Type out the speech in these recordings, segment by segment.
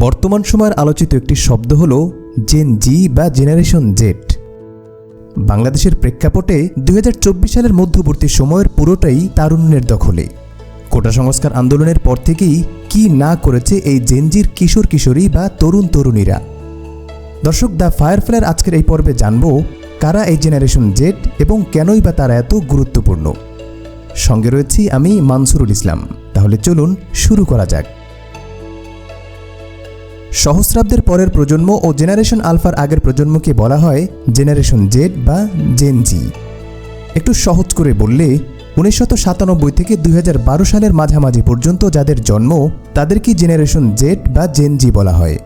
বর্তমান সময়ের আলোচিত একটি শব্দ হল জেন জি বা জেনারেশন জেট বাংলাদেশের প্রেক্ষাপটে দু হাজার চব্বিশ সালের মধ্যবর্তী সময়ের পুরোটাই তারুণ্যের দখলে। কোটা সংস্কার আন্দোলনের পর থেকেই কি না করেছে এই জেনজির কিশোর কিশোরী বা তরুণ তরুণীরা? দর্শক, দ্য ফায়ারফ্লাইয়ের আজকের এই পর্বে জানব কারা এই জেনারেশন জেট এবং কেনই বা তারা এত গুরুত্বপূর্ণ? সঙ্গে রয়েছি আমি মানসুরুল ইসলাম। তাহলে চলুন শুরু করা যাক। সহস্রাব্দের পরের প্রজন্ম ও জেনারেশন আলফার আগের প্রজন্মকে বলা হয় জেনারেশন জেড বা জেনজি একটু সহজ করে বললে উনিশশো সাতানব্বই থেকে দুই হাজার বারো সালের মাঝামাঝি পর্যন্ত যাদের জন্ম তাদেরকে জেনারেশন জেড বা জেনজি বলা হয়।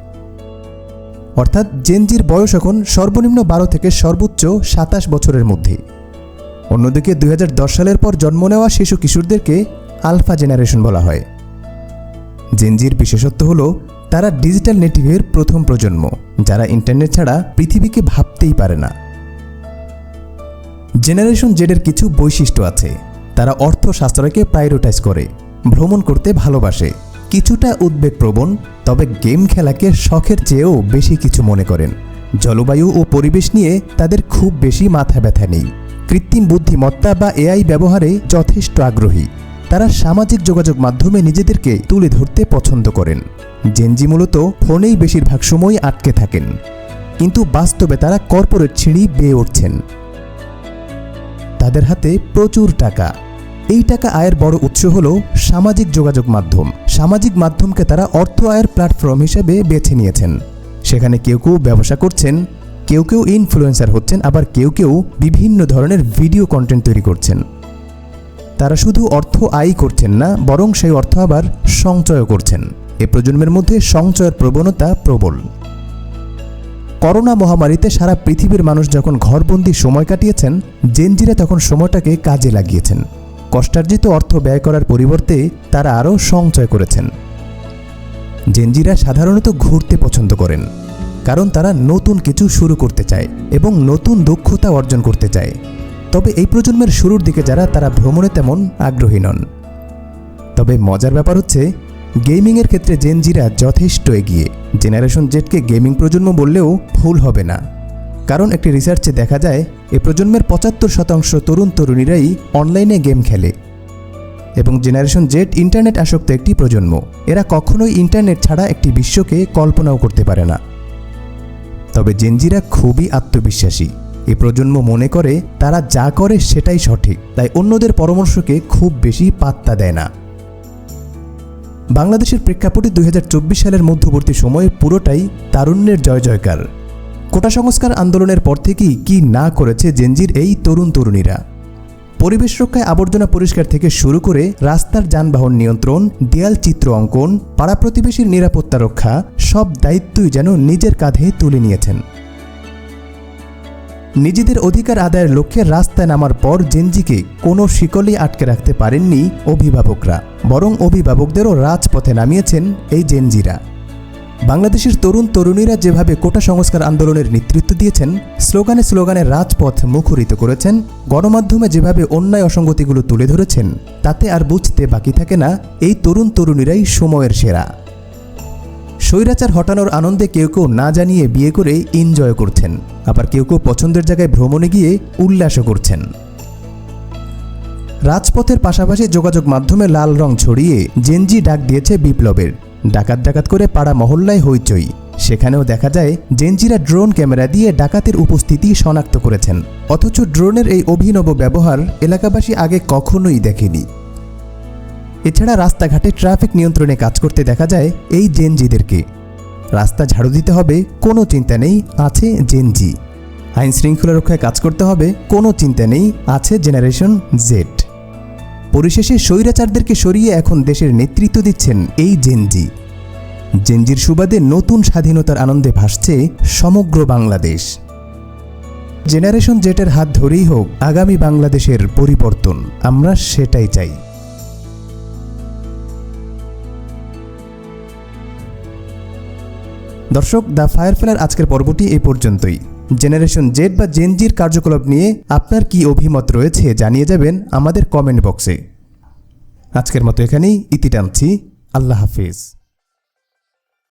অর্থাৎ জেনজির বয়স এখন সর্বনিম্ন বারো থেকে সর্বোচ্চ সাতাশ বছরের মধ্যে। অন্যদিকে দুই হাজার দশ সালের পর জন্ম নেওয়া শিশু কিশোরদেরকে আলফা জেনারেশন বলা হয়। জেনজির বিশেষত্ব হল তারা ডিজিটাল নেটিভের প্রথম প্রজন্ম, যারা ইন্টারনেট ছাড়া পৃথিবীকে ভাবতেই পারে না। জেনারেশন জেডের কিছু বৈশিষ্ট্য আছে। তারা অর্থশাস্ত্রকে প্রায়োরিটাইজ করে, ভ্রমণ করতে ভালোবাসে। কিছুটা উদ্বেগপ্রবণ, তবে গেম খেলাকে শখের চেয়েও বেশি কিছু মনে করেন। জলবায়ু ও পরিবেশ নিয়ে তাদের খুব বেশি মাথা ব্যথা নেই। কৃত্রিম বুদ্ধিমত্তা বা এআই ব্যবহারে যথেষ্ট আগ্রহী। তারা সামাজিক যোগাযোগ মাধ্যমে নিজেদেরকে তুলে ধরতে পছন্দ করেন। জেনজি মূলত ফোনেই বেশিরভাগ সময় আটকে থাকেন। কিন্তু বাস্তবে তারা কর্পোরেট ছিঁড়ি বেয়ে উঠছেন। তাদের হাতে প্রচুর টাকা। এই টাকা আয়ের বড় উৎস হল সামাজিক যোগাযোগ মাধ্যম। সামাজিক মাধ্যমকে তারা অর্থ আয়ের প্ল্যাটফর্ম হিসেবে বেছে নিয়েছেন। সেখানে কেউ কেউ ব্যবসা করছেন, কেউ কেউ ইনফ্লুয়েন্সার হচ্ছেন, আবার কেউ কেউ বিভিন্ন ধরনের ভিডিও কন্টেন্ট তৈরি করছেন। তারা শুধু অর্থ আয় করছেন না, বরং সেই অর্থ আবার সঞ্চয় করছেন। এ প্রজন্মের মধ্যে সঞ্চয়ের প্রবণতা প্রবল। করোনা মহামারীতে সারা পৃথিবীর মানুষ যখন ঘরবন্দি সময় কাটিয়েছেন, জেনজিরা তখন সময়টাকে কাজে লাগিয়েছেন। কষ্টার্জিত অর্থ ব্যয় করার পরিবর্তে তারা আরও সঞ্চয় করেছেন। জেনজিরা সাধারণত ঘুরতে পছন্দ করেন, কারণ তারা নতুন কিছু শুরু করতে চায় এবং নতুন দক্ষতা অর্জন করতে চায়। তবে এই প্রজন্মের শুরুর দিকে যারা, তারা ভ্রমণে তেমন আগ্রহী নন। তবে মজার ব্যাপার হচ্ছে, গেমিংয়ের ক্ষেত্রে জেনজিরা যথেষ্ট এগিয়ে। জেনারেশন জেটকে গেমিং প্রজন্ম বললেও ভুল হবে না। কারণ একটি রিসার্চে দেখা যায়, এ প্রজন্মের পঁচাত্তর শতাংশ তরুণ তরুণীরাই অনলাইনে গেম খেলে। এবং জেনারেশন জেট ইন্টারনেট আসক্ত একটি প্রজন্ম। এরা কখনোই ইন্টারনেট ছাড়া একটি বিশ্বকে কল্পনাও করতে পারে না। তবে জেনজিরা খুবই আত্মবিশ্বাসী। এ প্রজন্ম মনে করে, তারা যা করে সেটাই সঠিক। তাই অন্যদের পরামর্শকে খুব বেশি পাত্তা দেয় না। বাংলাদেশের প্রেক্ষাপটে দুই হাজার চব্বিশ সালের মধ্যবর্তী সময়ে পুরোটাই তারুণ্যের জয় জয়কার। কোটা সংস্কার আন্দোলনের পর থেকেই কি না করেছে জেনজির এই তরুণ তরুণীরা। পরিবেশ রক্ষায় আবর্জনা পরিষ্কার থেকে শুরু করে রাস্তার যানবাহন নিয়ন্ত্রণ, দেয়াল চিত্র অঙ্কন, পাড়া প্রতিবেশীর নিরাপত্তা রক্ষা, সব দায়িত্বই যেন নিজের কাঁধে তুলে নিয়েছেন। নিজেদের অধিকার আদায়ের লক্ষ্যে রাস্তায় নামার পর জেনজিকে কোনো শিকলেই আটকে রাখতে পারেননি অভিভাবকরা, বরং অভিভাবকদেরও রাজপথে নামিয়েছেন এই জেনজিরা। বাংলাদেশের তরুণ তরুণীরা যেভাবে কোটা সংস্কার আন্দোলনের নেতৃত্ব দিয়েছেন, স্লোগানে স্লোগানে রাজপথ মুখরিত করেছেন, গণমাধ্যমে যেভাবে অন্যায় অসঙ্গতিগুলো তুলে ধরেছেন, তাতে আর বুঝতে বাকি থাকে না এই তরুণ তরুণীরাই সময়ের সেরা। স্বৈরাচার হটানোর আনন্দে কেউ কেউ না জানিয়ে বিয়ে করে এনজয় করছেন। আবার কেউ কেউ পছন্দের জায়গায় ভ্রমণে গিয়ে উল্লাসও করছেন। রাজপথের পাশাপাশি যোগাযোগ মাধ্যমে লাল রং ছড়িয়ে জেনজি ডাক দিয়েছে বিপ্লবের। ডাকাত ডাকাত করে পাড়া মহল্লায় হইচই। সেখানেও দেখা যায়, জেনজিরা ড্রোন ক্যামেরা দিয়ে ডাকাতের উপস্থিতি শনাক্ত করেছেন। অথচ ড্রোনের এই অভিনব ব্যবহার এলাকাবাসী আগে কখনোই দেখেনি। এছাড়া রাস্তাঘাটে ট্রাফিক নিয়ন্ত্রণে কাজ করতে দেখা যায় এই জেনজিদেরকে। রাস্তা ঝাড়ু দিতে হবে, কোনো চিন্তা নেই, আছে জেনজি। আইন শৃঙ্খলা রক্ষায় কাজ করতে হবে, কোনো চিন্তা নেই, আছে জেনারেশন জেড। পরিশেষে স্বৈরাচারদেরকে সরিয়ে এখন দেশের নেতৃত্ব দিচ্ছেন এই জেনজি। জেনজির সুবাদে নতুন স্বাধীনতার আনন্দে ভাসছে সমগ্র বাংলাদেশ। জেনারেশন জেটের হাত ধরেই হোক, আগামী বাংলাদেশের পরিবর্তন, আমরা সেটাই চাই। দর্শক, দ্য ফায়ারফ্লার আজকের পর্বটি এ পর্যন্তই। জেনারেশন জেড বা জেনজির কার্যকলাপ নিয়ে আপনার কি অভিমত রয়েছে জানিয়ে যাবেন আমাদের কমেন্ট বক্সে। আজকের মতো এখানেই, ইতি টানছি। আল্লাহ হাফিজ।